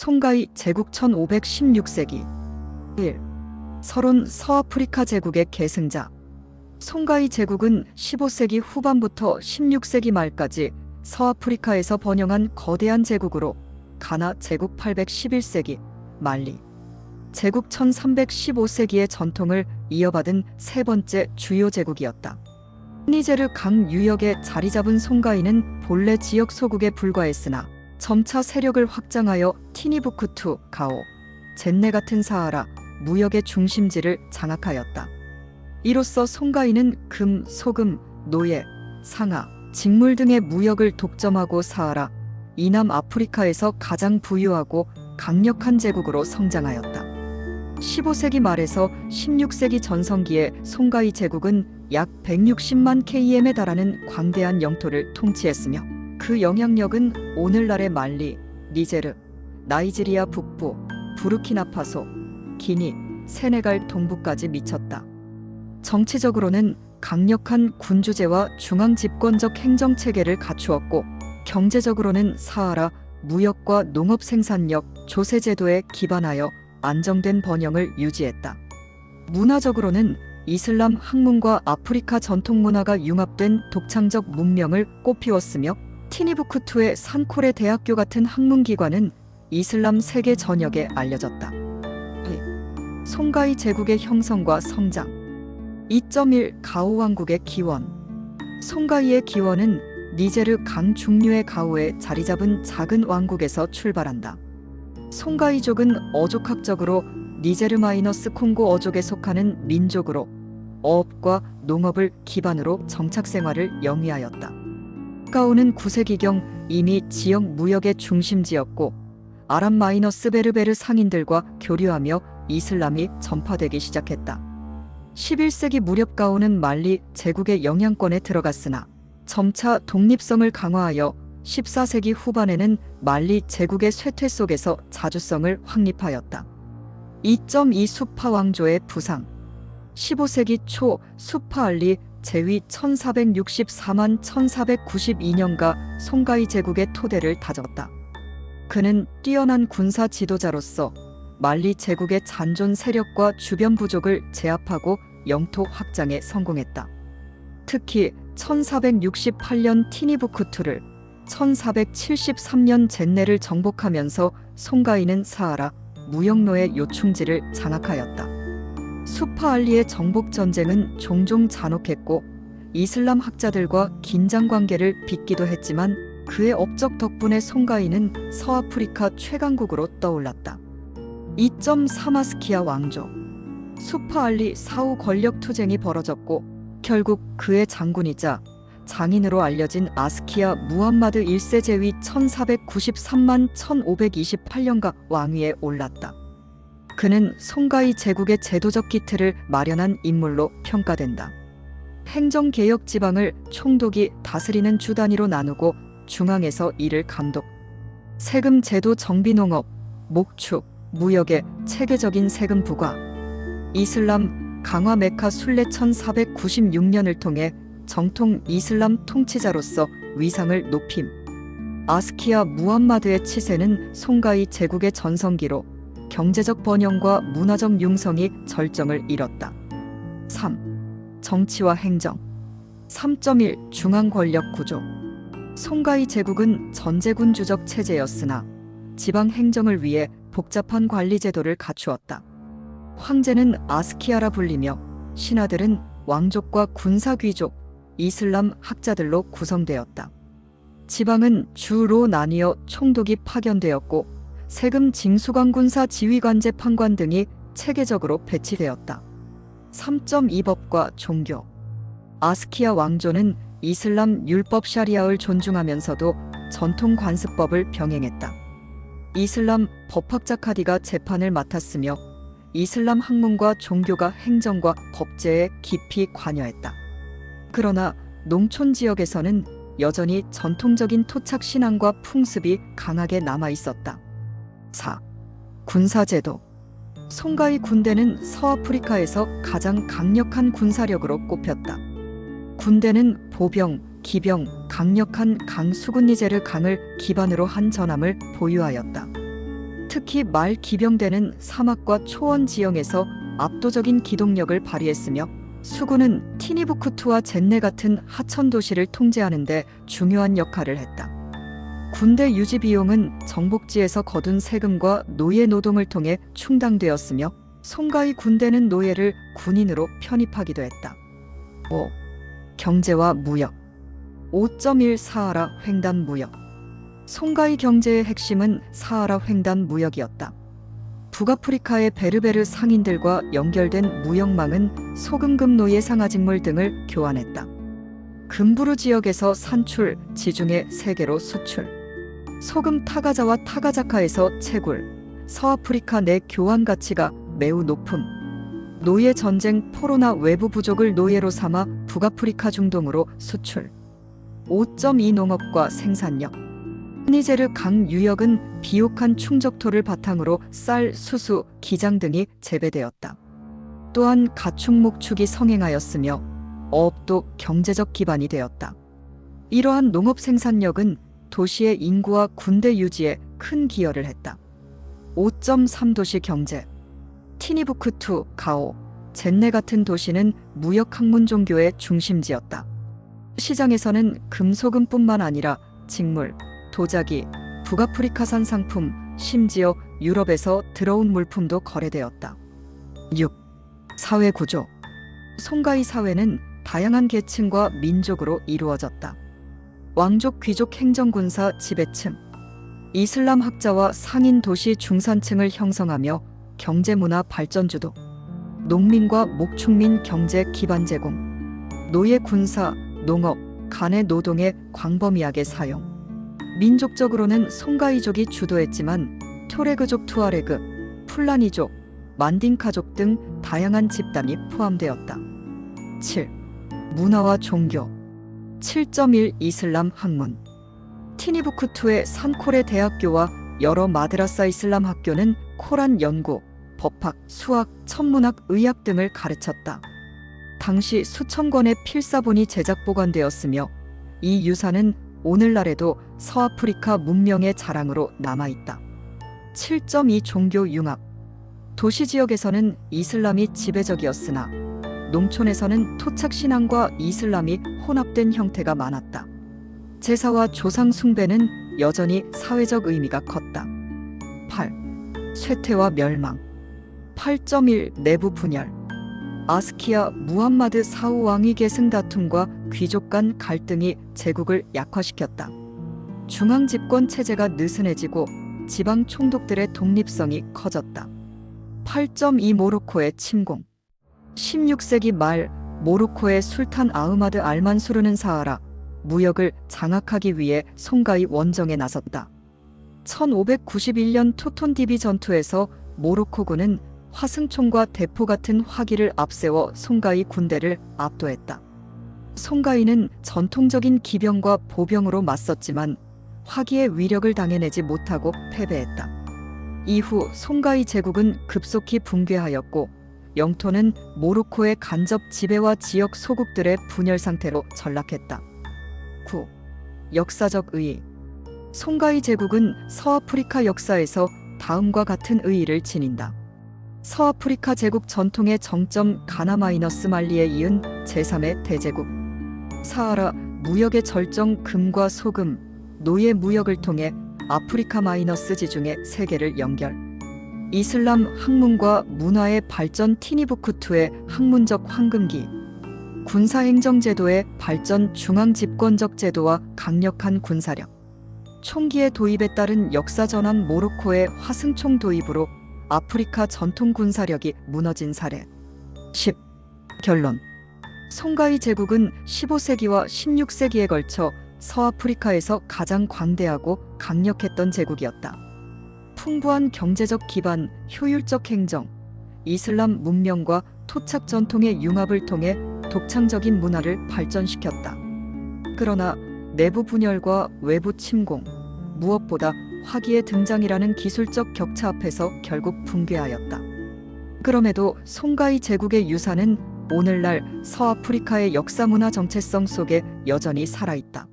송가이 제국 1516세기 1. 서론 서아프리카 제국의 계승자 송가이 제국은 15세기 후반부터 16세기 말까지 서아프리카에서 번영한 거대한 제국으로 가나 제국 811세기 말리 제국 1315세기의 전통을 이어받은 세 번째 주요 제국이었다. 니제르 강 유역에 자리 잡은 송가이는 본래 지역 소국에 불과했으나 점차 세력을 확장하여 티니부쿠투, 가오, 젠네 같은 사하라, 무역의 중심지를 장악하였다. 이로써 송가이는 금, 소금, 노예, 상하, 직물 등의 무역을 독점하고 사하라, 이남 아프리카에서 가장 부유하고 강력한 제국으로 성장하였다. 15세기 말에서 16세기 전성기에 송가이 제국은 약 160만 km에 달하는 광대한 영토를 통치했으며 그 영향력은 오늘날의 말리, 니제르, 나이지리아 북부, 부르키나파소, 기니, 세네갈 동부까지 미쳤다. 정치적으로는 강력한 군주제와 중앙 집권적 행정 체계를 갖추었고 경제적으로는 사하라 무역과 농업 생산력 조세 제도에 기반하여 안정된 번영을 유지했다. 문화적으로는 이슬람 학문과 아프리카 전통 문화가 융합된 독창적 문명을 꽃피웠으며 티니부쿠투의 산코레 대학교 같은 학문기관은 이슬람 세계 전역에 알려졌다. 송가이 제국의 형성과 성장 2.1 가오 왕국의 기원 송가이의 기원은 니제르 강 중류의 가오에 자리 잡은 작은 왕국에서 출발한다. 송가이족은 어족학적으로 니제르 마이너스 콩고 어족에 속하는 민족으로 어업과 농업을 기반으로 정착 생활을 영위하였다. 가오는 9세기경 이미 지역 무역의 중심지였고 아랍 마이너스 베르베르 상인들과 교류하며 이슬람이 전파되기 시작했다. 11세기 무렵 가오는 말리 제국의 영향권에 들어갔으나 점차 독립성을 강화하여 14세기 후반에는 말리 제국의 쇠퇴 속에서 자주성을 확립하였다. 2.2 수파 왕조의 부상 15세기 초 수파 알리 제위 1464만 1492년가 송가이 제국의 토대를 다졌다. 그는 뛰어난 군사 지도자로서 말리 제국의 잔존 세력과 주변 부족을 제압하고 영토 확장에 성공했다. 특히 1468년 티니부쿠투를 1473년 젠네를 정복하면서 송가이는 사하라 무역로의 요충지를 장악하였다. 수파알리의 정복 전쟁은 종종 잔혹했고 이슬람 학자들과 긴장 관계를 빚기도 했지만 그의 업적 덕분에 송가이는 서아프리카 최강국으로 떠올랐다. 2.3아스키아 왕조 수파알리 사후 권력 투쟁이 벌어졌고 결국 그의 장군이자 장인으로 알려진 아스키아 무함마드 1세 제위 1493만 1528년가 왕위에 올랐다. 그는 송가이 제국의 제도적 기틀을 마련한 인물로 평가된다. 행정개혁 지방을 총독이 다스리는 주 단위로 나누고 중앙에서 이를 감독. 세금 제도 정비 농업, 목축, 무역의 체계적인 세금 부과. 이슬람 강화 메카 순례 1496년을 통해 정통 이슬람 통치자로서 위상을 높임. 아스키아 무함마드의 치세는 송가이 제국의 전성기로 경제적 번영과 문화적 융성이 절정을 이뤘다. 3. 정치와 행정 3.1 중앙 권력 구조 송가이 제국은 전제군 주적 체제였으나 지방 행정을 위해 복잡한 관리 제도를 갖추었다. 황제는 아스키아라 불리며 신하들은 왕족과 군사 귀족, 이슬람 학자들로 구성되었다. 지방은 주로 나뉘어 총독이 파견되었고 세금 징수관 군사 지휘관제 판관 등이 체계적으로 배치되었다. 3.2법과 종교 아스키아 왕조는 이슬람 율법 샤리아를 존중하면서도 전통 관습법을 병행했다. 이슬람 법학자 카디가 재판을 맡았으며 이슬람 학문과 종교가 행정과 법제에 깊이 관여했다. 그러나 농촌 지역에서는 여전히 전통적인 토착 신앙과 풍습이 강하게 남아 있었다. 4. 군사제도 송가이 군대는 서아프리카에서 가장 강력한 군사력으로 꼽혔다. 군대는 보병, 기병, 강력한 강수군니제르 강을 기반으로 한 전함을 보유하였다. 특히 말 기병대는 사막과 초원 지형에서 압도적인 기동력을 발휘했으며 수군은 티니부쿠투와 젠네 같은 하천 도시를 통제하는 데 중요한 역할을 했다. 군대 유지 비용은 정복지에서 거둔 세금과 노예 노동을 통해 충당되었으며 송가이 군대는 노예를 군인으로 편입하기도 했다. 5. 경제와 무역 5.1 사하라 횡단 무역 송가이 경제의 핵심은 사하라 횡단 무역이었다. 북아프리카의 베르베르 상인들과 연결된 무역망은 소금금 노예 상하직물 등을 교환했다. 금부르 지역에서 산출, 지중해 세계로 수출. 소금 타가자와 타가자카에서 채굴. 서아프리카 내 교환 가치가 매우 높음. 노예 전쟁 포로나 외부 부족을 노예로 삼아 북아프리카 중동으로 수출. 5.2 농업과 생산력. 니제르 강 유역은 비옥한 충적토를 바탕으로 쌀, 수수, 기장 등이 재배되었다. 또한 가축목축이 성행하였으며 어업도 경제적 기반이 되었다. 이러한 농업 생산력은 도시의 인구와 군대 유지에 큰 기여를 했다. 5.3 도시 경제 티니부크투, 가오, 젠네 같은 도시는 무역 학문 종교의 중심지였다. 시장에서는 금소금뿐만 아니라 직물, 도자기, 북아프리카산 상품, 심지어 유럽에서 들어온 물품도 거래되었다. 6. 사회 구조. 송가이 사회는 다양한 계층과 민족으로 이루어졌다. 왕족 귀족 행정군사 지배층, 이슬람 학자와 상인 도시 중산층을 형성하며 경제 문화 발전주도, 농민과 목축민 경제 기반 제공, 노예 군사, 농업, 간의 노동의 광범위하게 사용. 민족적으로는 송가이족이 주도했지만 토레그족 투아레그, 풀라니족, 만딩카족 등 다양한 집단이 포함되었다. 7. 문화와 종교 7.1 이슬람 학문 티니부쿠투의 산코레 대학교와 여러 마드라사 이슬람 학교는 코란 연구, 법학, 수학, 천문학, 의학 등을 가르쳤다. 당시 수천 권의 필사본이 제작 보관되었으며 이 유산은 오늘날에도 서아프리카 문명의 자랑으로 남아있다. 7.2 종교 융합 도시 지역에서는 이슬람이 지배적이었으나 농촌에서는 토착 신앙과 이슬람이 혼합된 형태가 많았다. 제사와 조상 숭배는 여전히 사회적 의미가 컸다. 8. 쇠퇴와 멸망 8.1 내부 분열 아스키아 무함마드 사후 왕위 계승 다툼과 귀족 간 갈등이 제국을 약화시켰다. 중앙 집권 체제가 느슨해지고 지방 총독들의 독립성이 커졌다. 8.2 모로코의 침공 16세기 말 모로코의 술탄 아흐마드 알만수르는 사하라 무역을 장악하기 위해 송가이 원정에 나섰다. 1591년 투톤디비 전투에서 모로코군은 화승총과 대포 같은 화기를 앞세워 송가이 군대를 압도했다. 송가이는 전통적인 기병과 보병으로 맞섰지만 화기의 위력을 당해내지 못하고 패배했다. 이후 송가이 제국은 급속히 붕괴하였고 영토는 모로코의 간접 지배와 지역 소국들의 분열 상태로 전락했다. 9. 역사적 의의 송가이 제국은 서아프리카 역사에서 다음과 같은 의의를 지닌다. 서아프리카 제국 전통의 정점 가나 마이너스 말리에 이은 제3의 대제국. 사하라 무역의 절정 금과 소금, 노예 무역을 통해 아프리카 마이너스 지중해 세계를 연결. 이슬람 학문과 문화의 발전 티니부쿠투의 학문적 황금기. 군사행정제도의 발전 중앙집권적 제도와 강력한 군사력. 총기의 도입에 따른 역사 전환 모로코의 화승총 도입으로 아프리카 전통 군사력이 무너진 사례. 10. 결론. 송가이 제국은 15세기와 16세기에 걸쳐 서아프리카에서 가장 광대하고 강력했던 제국이었다. 풍부한 경제적 기반, 효율적 행정, 이슬람 문명과 토착 전통의 융합을 통해 독창적인 문화를 발전시켰다. 그러나 내부 분열과 외부 침공, 무엇보다 화기의 등장이라는 기술적 격차 앞에서 결국 붕괴하였다. 그럼에도 송가이 제국의 유산은 오늘날 서아프리카의 역사 문화 정체성 속에 여전히 살아있다.